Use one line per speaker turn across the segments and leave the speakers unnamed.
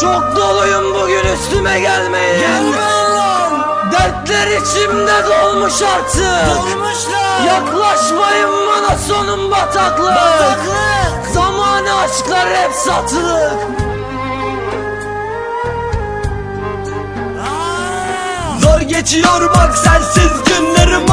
Çok doluyum bugün üstüme gelmeyin
Gelmeyin lan
Dertler içimde dolmuş artık.
Dolmuşlar.
Yaklaşmayın bana sonum bataklık.
Bataklık.
Zamanı aşklar hep satılık.
Aa,
Zor geçiyor bak sensiz günlerim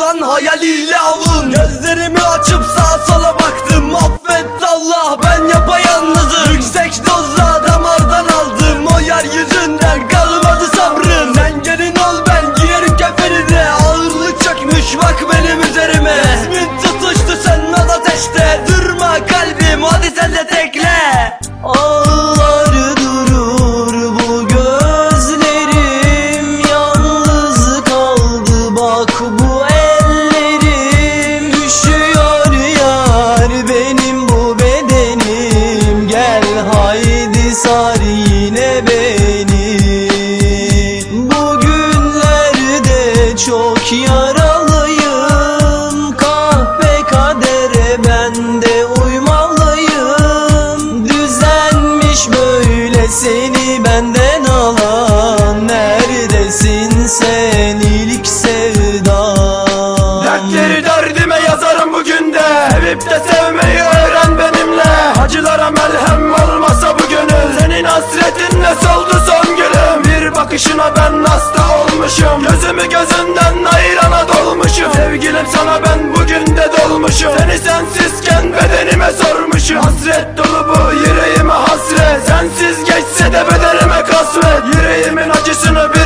Neysel yok lan hayaliyle avun Gözlerimi açıp sağa sola baktım. Affet Allah ben yapayalnızım. Yüksek dozla damardan aldım. O yer yüzünden kalmadı sabrım. Sen gelin ol ben giyerim kefenini Ağırlık çökmüş bak benim üzerime. Resmin tutuştu al ateşte. Durma kalbim hadi sen de tekle.
Ağlar haydi sar yine beni. Bugünlerde çok yaralıyım. Kahpe kadere ben de uymalıyım. Düzenmiş böyle seni benden alan. Neredesin sen ilk sevdam
Dertleri derdime yazarım bugün de. Sevip de sevmeyi öğren benimle Acılara melhem olmasa bu gönül. Senin hasretinle soldu son gülüm. Bir bakışına ben hasta olmuşum. Gözümü gözünden ayrana dolmuşum. Sevgilim sana ben bugün de dolmuşum. Seni sensizken bedenime sormuşum. Hasret dolu bu yüreğime hasret. Sensiz geçse de bedenime kasvet. Yüreğimin acısını bir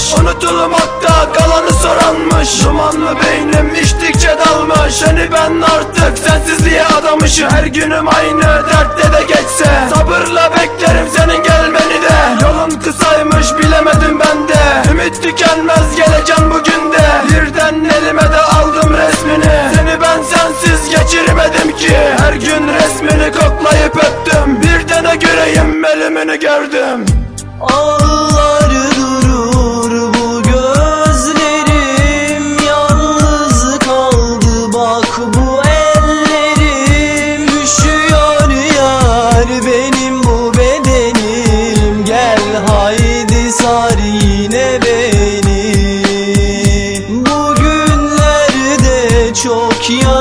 kalanmış Unutulmakta kalanı soranmış. Dumanlı beynim içtikçe dalmış. Seni ben artık sensizliğe adamışım. Her günüm aynı dertte de geçse Sabırla beklerim senin gelmeni de. Yolun kısaymış bilemedim ben de. Ümit tükenmez geleceğim bugün de. Birden elime de aldım resmini. Seni ben sensiz geçirmedim ki. Her gün resmini koklayıp öptüm. Bir de ne göreyim ölümünü gördüm.
Ağlar çok